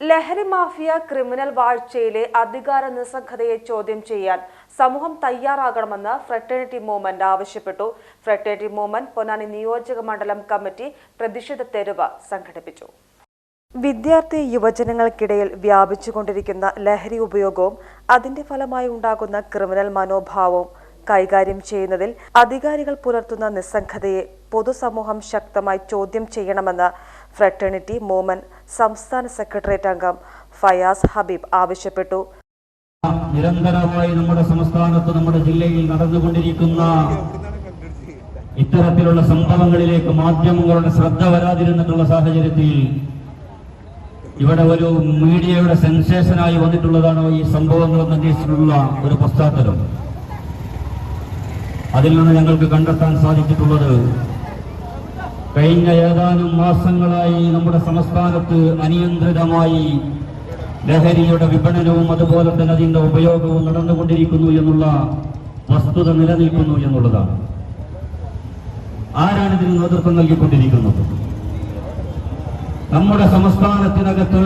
ലഹരി mafia criminal വാഴ്ചയിലെ അധികാര നിസ്സംഗതയെ ചോദ്യം ചെയ്യാൻ സമൂഹം തയ്യാറാകണമെന്ന് ഫ്രട്ടേണിറ്റി മൂവ്മെന്റ് ആവശ്യപ്പെട്ടു. ഫ്രട്ടേണിറ്റി മൂവ്മെന്റ് പൊന്നാനി നിയോജക മണ്ഡലം കമ്മിറ്റി പ്രതിഷേധ തെരുവ് സംഘടിപ്പിച്ചു. വിദ്യാർത്ഥി യുവജനങ്ങൾക്കിടയിൽ വ്യാപിച്ചുകൊണ്ടിരിക്കുന്ന ലഹരി ഉപയോഗവും അതിന്റെ ഫലമായി ഉണ്ടാകുന്ന ക്രിമിനൽ മനോഭാവവും കൈകാര്യം ചെയ്യുന്നതിൽ അധികാരികൾ പുലർത്തുന്ന നിസ്സംഗതയെ പൊതുസമൂഹം ശക്തമായി ചോദ്യം ചെയ്യണമെന്ന് ഫ്രട്ടേണിറ്റി മൂമൻ സംസ്ഥാന സെക്രട്ടേറിയറ്റ് അംഗം ഫയാസ് ഹബീബ് ആവശ്യപ്പെട്ടു. നിരന്തരമായി നമ്മുടെ സംസ്ഥാനത്ത് നമ്മുടെ ജില്ലയിൽ നടന്നുകൊണ്ടിരിക്കുന്ന ഇത്തരത്തിലുള്ള സംഭവങ്ങളിലേക്ക് മാധ്യമങ്ങളുടെ ശ്രദ്ധ വരാതിരുന്നിട്ടുള്ള സാഹചര്യത്തിൽ ഇവിടെ ഒരു മീഡിയയുടെ സെൻസേഷനായി വന്നിട്ടുള്ളതാണ് ഈ സംഭവങ്ങൾ അന്വേഷിച്ചിട്ടുള്ള ഒരു പശ്ചാത്തലം? അതിൽ നിന്ന് ഞങ്ങൾക്ക് കണ്ടെത്താൻ സാധിച്ചിട്ടുള്ളത് കഴിഞ്ഞ ഏതാനും മാസങ്ങളായി നമ്മുടെ സംസ്ഥാനത്ത് അനിയന്ത്രിതമായി ലഹരിയുടെ വിപണനവും അതുപോലെ തന്നെ അതിന്റെ ഉപയോഗവും നടന്നുകൊണ്ടിരിക്കുന്നു എന്നുള്ള വസ്തുത നിലനിൽക്കുന്നു എന്നുള്ളതാണ്. ആരാണ് ഇതിന് നേതൃത്വം നൽകിക്കൊണ്ടിരിക്കുന്നത്? നമ്മുടെ സംസ്ഥാനത്തിനകത്ത്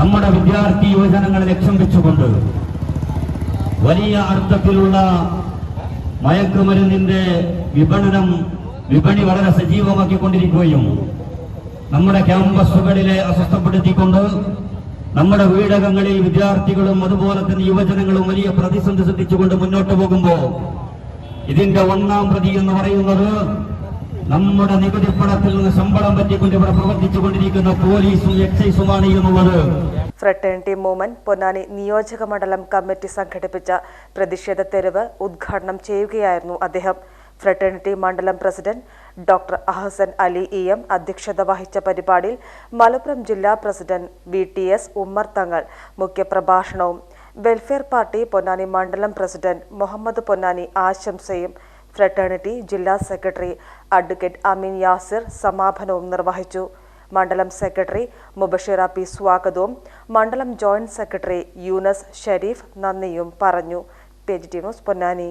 നമ്മുടെ വിദ്യാർത്ഥി യുവജനങ്ങളെ ലക്ഷ്യം വെച്ചുകൊണ്ട് വലിയ അർത്ഥത്തിലുള്ള മയക്കുമരുന്നിന്റെ വിപണനം വിപണി വളരെ സജീവമാക്കിക്കൊണ്ടിരിക്കുകയും നമ്മുടെ ക്യാമ്പസുകളിലെ അസ്വസ്ഥപ്പെടുത്തിക്കൊണ്ട് നമ്മുടെ വീടകങ്ങളിൽ വിദ്യാർത്ഥികളും അതുപോലെ തന്നെ യുവജനങ്ങളും വലിയ പ്രതിസന്ധി സൃഷ്ടിച്ചുകൊണ്ട് മുന്നോട്ട് പോകുമ്പോൾ ഇതിന്റെ ഒന്നാം പ്രതി എന്ന് പറയുന്നത് നമ്മുടെ നികുതി പണത്തിൽ നിന്ന് ശമ്പളം പറ്റിക്കൊണ്ട് ഇവിടെ പ്രവർത്തിച്ചുകൊണ്ടിരിക്കുന്ന പോലീസും എക്സൈസുമാണ് എന്നുള്ളത്. ഫ്രട്ടേണിറ്റി മൂവ്മെന്റ് പൊന്നാനി നിയോജക മണ്ഡലം കമ്മിറ്റി സംഘടിപ്പിച്ച പ്രതിഷേധ തെരുവ് ഉദ്ഘാടനം ചെയ്യുകയായിരുന്നു അദ്ദേഹം. ഫ്രട്ടേണിറ്റി മണ്ഡലം president doctor Ahsan Ali E M അധ്യക്ഷത വഹിച്ച പരിപാടിയിൽ മലപ്പുറം ജില്ലാ president V T S Ummer Thangal മുഖ്യപ്രഭാഷണവും welfare party Ponnani മണ്ഡലം പ്രസിഡന്റ് മുഹമ്മദ് പൊന്നാനി ആശംസയും ഫ്രട്ടേണിറ്റി ജില്ലാ സെക്രട്ടറി അഡ്വക്കേറ്റ് അമീൻ യാസിർ സമാപനവും നിർവഹിച്ചു. മണ്ഡലം സെക്രട്ടറി മുബഷിറ പി സ്വാഗതവും മണ്ഡലം ജോയിന്റ് സെക്രട്ടറി യൂനസ് ഷരീഫ് നന്ദിയും പറഞ്ഞു. പേജ് പൊന്നാനി.